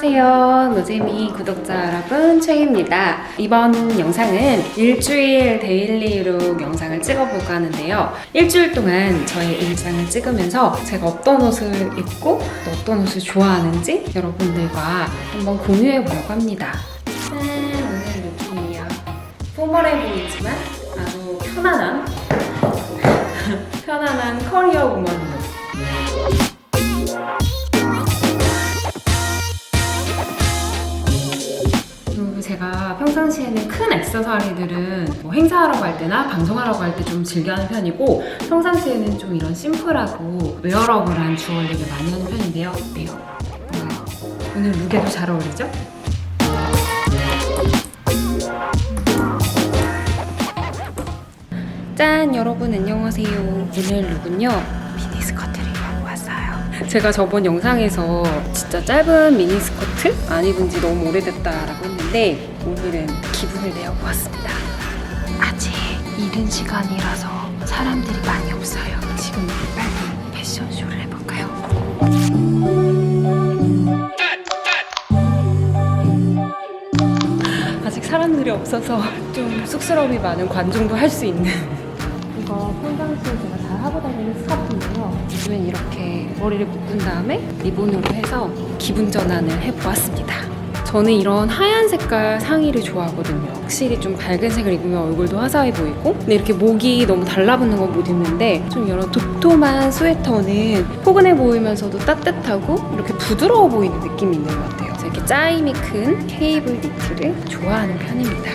안녕하세요. 노재미 구독자 여러분, 최입니다. 이번 영상은 일주일 데일리룩 영상을 찍어볼까 하는데요. 일주일 동안 저의 일상을 찍으면서 제가 어떤 옷을 입고 또 어떤 옷을 좋아하는지 여러분들과 한번 공유해보려고 합니다. 짠! 오늘 느낌이에요. 포멀해 보이지만 아주 편안한 편안한 커리어 우먼 제가 평상시에는 큰 액세서리들은 뭐 행사하러 갈 때나 방송하러 갈 때 좀 즐겨하는 편이고 평상시에는 좀 이런 심플하고 웨어러블한 주얼리를 많이 하는 편인데요. 어때요? 네. 오늘 룩에도 잘 어울리죠? 짠 여러분 안녕하세요 오늘 룩은요 제가 저번 영상에서 진짜 짧은 미니스커트? 안 입은 지 너무 오래됐다라고 했는데 오늘은 기분을 내어고 왔습니다. 아직 이른 시간이라서 사람들이 많이 없어요. 지금 빨리 패션쇼를 해볼까요? 아직 사람들이 없어서 좀 쑥스러움이 많은 관중도 할 수 있는. 이거 평상시에 제가 잘 하고 다니는 스카 요즘엔 이렇게 머리를 묶은 다음에 리본으로 해서 기분 전환을 해보았습니다. 저는 이런 하얀 색깔 상의를 좋아하거든요. 확실히 좀 밝은 색을 입으면 얼굴도 화사해 보이고 근데 이렇게 목이 너무 달라붙는 건 못 입는데 좀 이런 도톰한 스웨터는 포근해 보이면서도 따뜻하고 이렇게 부드러워 보이는 느낌이 있는 것 같아요. 그래서 이렇게 짜임이 큰 케이블 니트를 좋아하는 편입니다.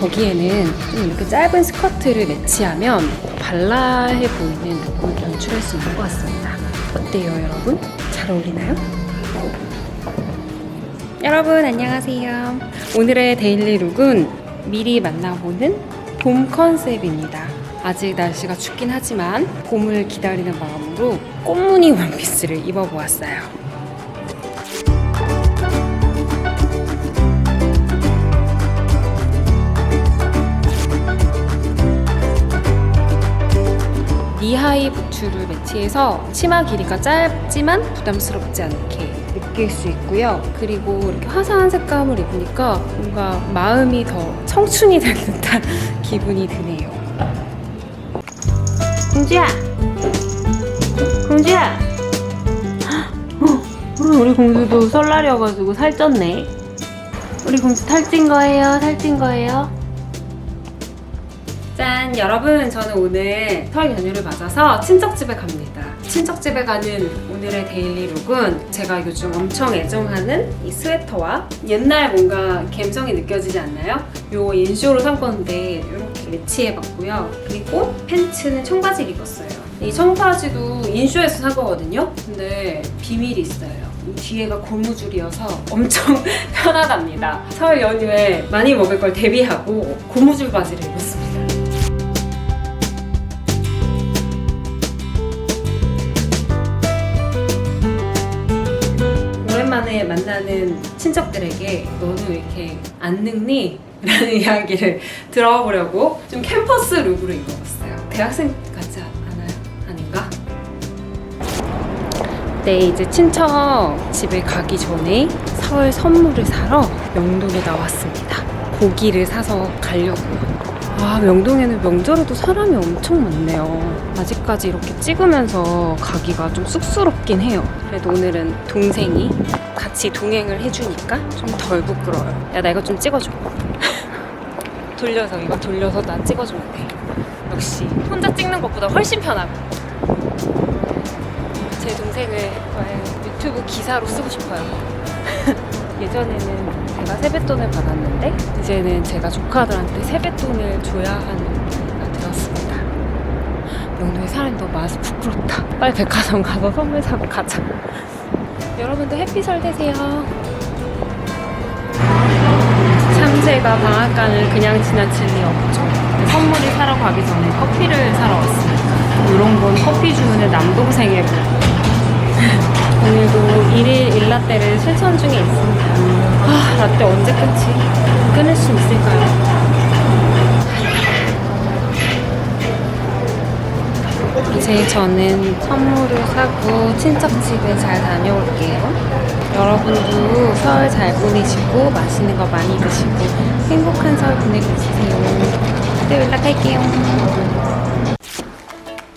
거기에는 좀 이렇게 짧은 스커트를 매치하면 더 발랄해 보이는 룩을 연출할 수 있는 것 같습니다. 어때요, 여러분? 잘 어울리나요? 여러분, 안녕하세요. 오늘의 데일리 룩은 미리 만나보는 봄 컨셉입니다. 아직 날씨가 춥긴 하지만 봄을 기다리는 마음으로 꽃무늬 원피스를 입어보았어요. 니하이 부츠를 매치해서 치마 길이가 짧지만 부담스럽지 않게 느낄 수 있고요. 그리고 이렇게 화사한 색감을 입으니까 뭔가 마음이 더 청춘이 된 듯한 기분이 드네요. 공주야! 공주야! 어, 우리 공주도 설날이어가지고 살쪘네. 우리 공주 살찐 거예요? 살찐 거예요? 짠! 여러분, 저는 오늘 설 연휴를 맞아서 친척집에 갑니다. 친척집에 가는 오늘의 데일리 룩은 제가 요즘 엄청 애정하는 이 스웨터와 옛날 뭔가 감성이 느껴지지 않나요? 요 인쇼로 산 건데 이렇게 매치해봤고요. 그리고 팬츠는 청바지를 입었어요. 이 청바지도 인쇼에서 산 거거든요. 근데 비밀이 있어요. 이 뒤에가 고무줄이어서 엄청 편하답니다. 설 연휴에 많이 먹을 걸 대비하고 고무줄 바지를 입었습니다. 오랜만에 만나는 친척들에게 너는 왜 이렇게 안 늙니? 라는 이야기를 들어보려고 좀 캠퍼스 룩으로 입어봤어요. 대학생 같지 않아요? 아닌가? 네, 이제 친척 집에 가기 전에 설 선물을 사러 명동에 나왔습니다. 고기를 사서 가려고요. 아, 명동에는 명절에도 사람이 엄청 많네요. 아직까지 이렇게 찍으면서 가기가 좀 쑥스럽긴 해요. 그래도 오늘은 동생이 같이 동행을 해주니까 좀 덜 부끄러워요. 야, 나 이거 좀 찍어줘. 돌려서, 이거 돌려서 나 찍어주면 돼. 역시 혼자 찍는 것보다 훨씬 편하고. 제 동생을 저의 유튜브 기사로 쓰고 싶어요. 예전에는 제가 세뱃돈을 받았는데 이제는 제가 조카들한테 세뱃돈을 줘야 하는 때가 되었습니다. 명동에 사람이 너무 많아서 부끄럽다. 빨리 백화점 가서 선물 사고 가자. 여러분도 해피 설 되세요. 참 제가 방앗간을 그냥 지나칠 리 없죠. 선물을 사러 가기 전에 커피를 사러 왔습니다. 이런 건 커피 주문의 남동생의 오늘도 일일 일라떼를 실천 중에 있습니다. 아, 라떼 언제 끊지? 끊을 수 있을까요? 이제 저는 선물을 사고 친척 집에 잘 다녀올게요. 여러분도 설 잘 보내시고 맛있는 거 많이 드시고 행복한 설 보내고 있으세요. 또 연락할게요.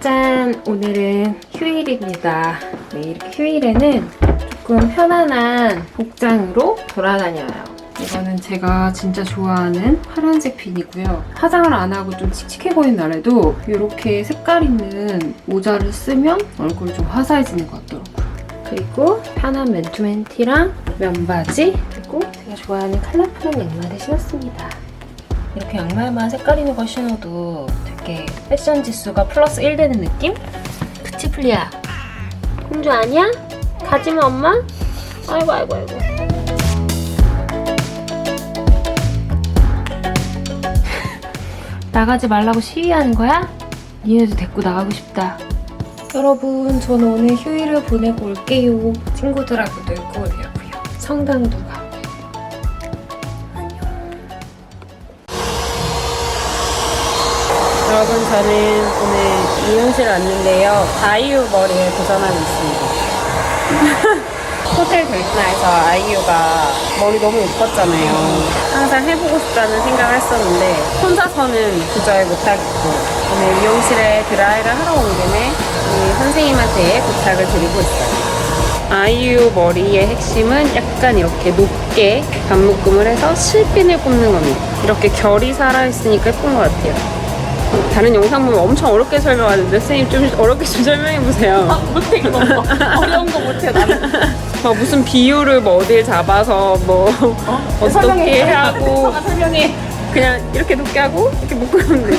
짠! 오늘은 휴일입니다. 네, 이렇게 휴일에는 조금 편안한 복장으로 돌아다녀요. 이거는 제가 진짜 좋아하는 파란색 핀이고요. 화장을 안 하고 좀 칙칙해 보이는 날에도 이렇게 색깔 있는 모자를 쓰면 얼굴이 좀 화사해지는 것 같더라고요. 그리고 편한 맨투맨 티랑 면바지 그리고 제가 좋아하는 컬러풀한 양말을 신었습니다. 이렇게 양말만 색깔 있는 걸 신어도 되게 패션 지수가 플러스 1 되는 느낌? 푸치플리야 공주 아니야? 가지마 엄마? 아이고 아이고 아이고 나가지 말라고 시위하는 거야? 니네도 데리고 나가고 싶다. 여러분 저는 오늘 휴일을 보내고 올게요. 친구들하고 놀고 오려고요. 성당도 가고 여러분 저는 오늘 미용실 왔는데요. 아이유 머리에 도전하고 있습니다 호텔 델타에서 아이유가 머리 너무 예뻤잖아요. 항상 해보고 싶다는 생각을 했었는데 혼자서는 도저히 못하겠고 오늘 미용실에 드라이를 하러 온 김에 우리 선생님한테 부탁을 드리고 있어요. 아이유 머리의 핵심은 약간 이렇게 높게 반묶음을 해서 실핀을 꼽는 겁니다. 이렇게 결이 살아있으니까 예쁜 것 같아요. 다른 영상 보면 엄청 어렵게 설명하는데 선생님 좀 어렵게 좀 설명해 보세요. 못해 이거 어려운 거 못해 나는 뭐 무슨 비율을 뭐 어딜 잡아서 뭐 어? 떻게 하고 설명해 그냥 이렇게 높게 하고 이렇게 묶으면 돼.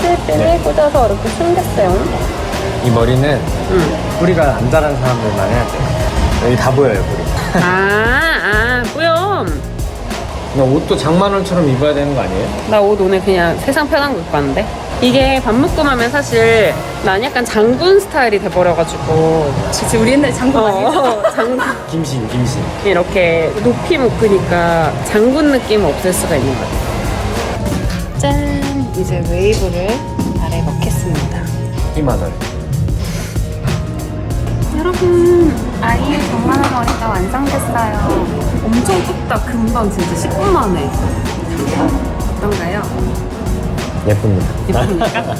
실핀을 꽂아서 이렇게 숨겼어요. 이 머리는 응. 뿌리가 안 자란 사람들만 해야 돼. 여기 다 보여요, 뿌리. 아, 아, 뿌염. 그냥 옷도 장만원처럼 입어야 되는 거 아니에요? 나 옷 오늘 그냥 세상 편한 거 입고 왔는데. 이게 반묶음 하면 사실 난 약간 장군 스타일이 돼버려가지고 진짜 우리 옛날에 장군 했잖아 어, 장군 김신, 김신. 이렇게 높이 묶으니까 장군 느낌 없을 수가 있는 것 같아요. 짠! 이제 웨이브를 아래 넣겠습니다. 희마늘. 여러분, 아이의 정만한 머리가 완성됐어요. 엄청 뚝딱 금방 진짜 10분 만에. 어떤가요? 예쁩니다. 예쁩니까?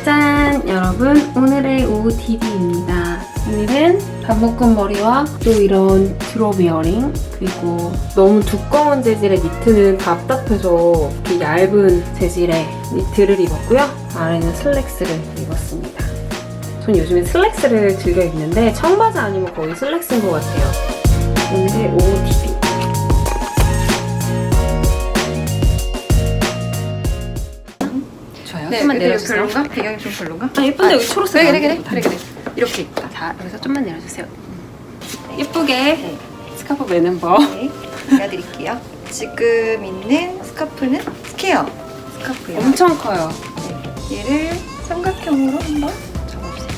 짠! 여러분, 오늘의 OOTD입니다. 오늘은 반묶음 머리와 또 이런 드롭 이어링 그리고 너무 두꺼운 재질의 니트는 답답해서 이렇게 얇은 재질의 니트를 입었고요. 아래는 슬랙스를 입었습니다. 전 요즘에 슬랙스를 즐겨 입는데 청바지 아니면 거의 슬랙스인 것 같아요. 오늘의 OOTD. 좋 아요. 좀만 내려주세요. 네, 별론가? 배경이 좀 별론가? 아 예쁜데 여기 초록색 그래 그래 안 그래. 그래 그래. 이렇게. 자 여기서 좀만 내려주세요. 예쁘게 스카프 매는 법. 네 알려드릴게요. 지금 있는 스카프는 스퀘어 스카프예요. 엄청 커요. 얘를 삼각형으로 한번 접어주세요.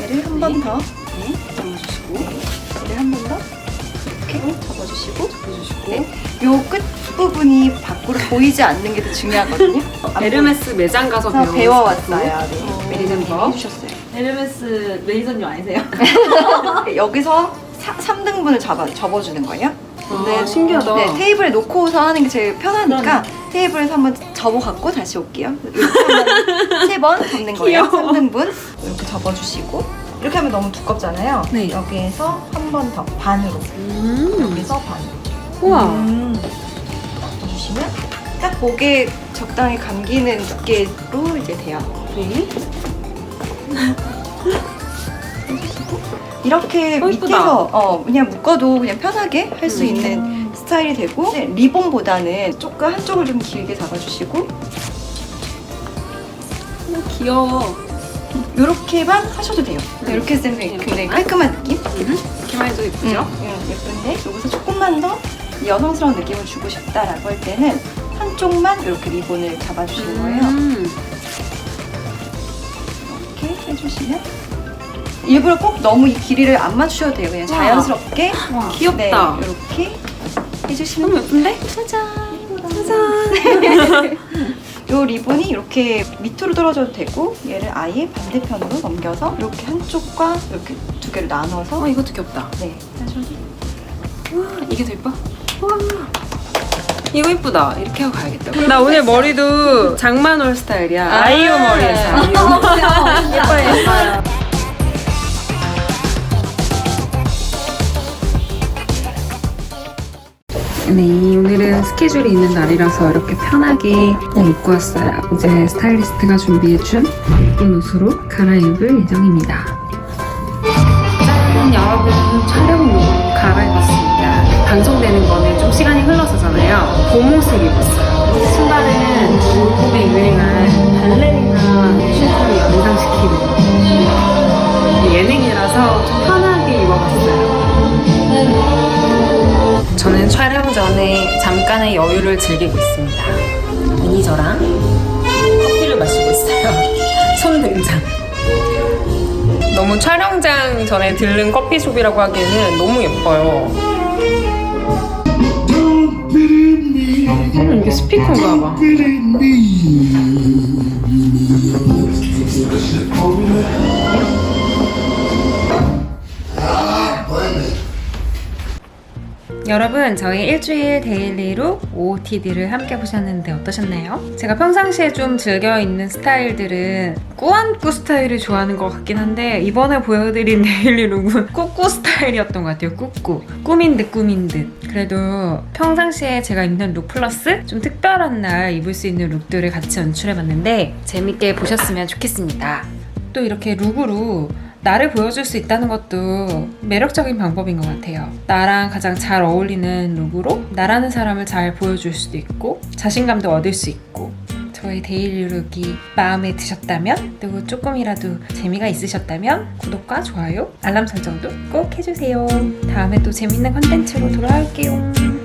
얘를 한 번 더. 네 잡아주시고. 얘를 한 번 더 이렇게 접어주시고 해주시고 네. 요 끝 부분이 밖으로 보이지 않는 게 더 중요하거든요 안 에르메스 매장 가서 배워왔어요 네. 스카프. 매니저님이 법. 해주셨어요 에르메스 매니저님 아니세요? 여기서 3등분을 잡아, 접어주는 거예요. 아, 신기하다. 네, 테이블에 놓고서 하는 게 제일 편하니까 테이블에서 한번 접어갖고 다시 올게요. 이렇게 세번 접는 거예요. 귀여워. 3등분 이렇게 접어주시고 이렇게 하면 너무 두껍잖아요. 네. 여기에서 한 번 더 반으로 음 여기서 반으로 우와 접어주시면 딱 목에 적당히 감기는 두께로 이제 돼요. 네. 해주시고 이렇게 어, 이쁘다. 밑에서 어 그냥 묶어도 그냥 편하게 할 수 음. 있는 스타일이 되고 네, 리본보다는 조금 한쪽을 좀 길게 잡아주시고 귀여워 이렇게만 하셔도 돼요. 네. 이렇게 했을 때 굉장히 깔끔한 느낌? 이렇게만 해도 예쁘죠? 음, 예쁜데 여기서 조금만 더 여성스러운 느낌을 주고 싶다라고 할 때는 한쪽만 이렇게 리본을 잡아주시는 거예요. 음. 이렇게 해주시면 일부러 꼭 너무 이 길이를 안 맞추셔도 돼요. 그냥 와. 자연스럽게 와 귀엽다 네, 이렇게 해주시면 너무 예쁜데? 짜잔 짜잔 이 리본이 이렇게 밑으로 떨어져도 되고 얘를 아예 반대편으로 넘겨서 이렇게 한쪽과 이렇게 두 개를 나눠서 어 이것도 귀엽다. 네. 와 이게 더 예뻐? 와 이거 예쁘다. 이렇게 하고 가야겠다. 나 오늘 머리도 장만올 스타일이야. 아이오 머리에서. 아이오. 예뻐요 예뻐요. 네, 오늘은 스케줄이 있는 날이라서 이렇게 편하게 그냥 입고 왔어요. 이제 스타일리스트가 준비해준 예쁜 옷으로 갈아입을 예정입니다. 짠! 여러분, 촬영룩 갈아입었습니다. 방송되는 거는 좀 시간이 흘러서잖아요. 봄옷을 입었어요. 신발은 잠깐의 여유를 즐기고 있습니다. 매니저랑 커피를 마시고 있어요. 손 등장. 너무 촬영장 전에 들른 커피숍이라고 하기에는 너무 예뻐요. 음, 이게 스피커인가 봐. 여러분, 저희 일주일 데일리로 OOTD를 함께 보셨는데 어떠셨나요? 제가 평상시에 좀 즐겨 입는 스타일들은 꾸안꾸 스타일을 좋아하는 것 같긴 한데 이번에 보여드린 데일리 룩은 꾸꾸 스타일이었던 것 같아요. 꾸꾸. 꾸민 듯 꾸민 듯. 그래도 평상시에 제가 입는 룩 플러스 좀 특별한 날 입을 수 있는 룩들을 같이 연출해봤는데 재밌게 보셨으면 좋겠습니다. 또 이렇게 룩으로 나를 보여줄 수 있다는 것도 매력적인 방법인 것 같아요. 나랑 가장 잘 어울리는 룩으로 나라는 사람을 잘 보여줄 수도 있고 자신감도 얻을 수 있고 저의 데일리 룩이 마음에 드셨다면 그리고 조금이라도 재미가 있으셨다면 구독과 좋아요, 알람 설정도 꼭 해주세요. 다음에 또 재밌는 컨텐츠로 돌아올게요.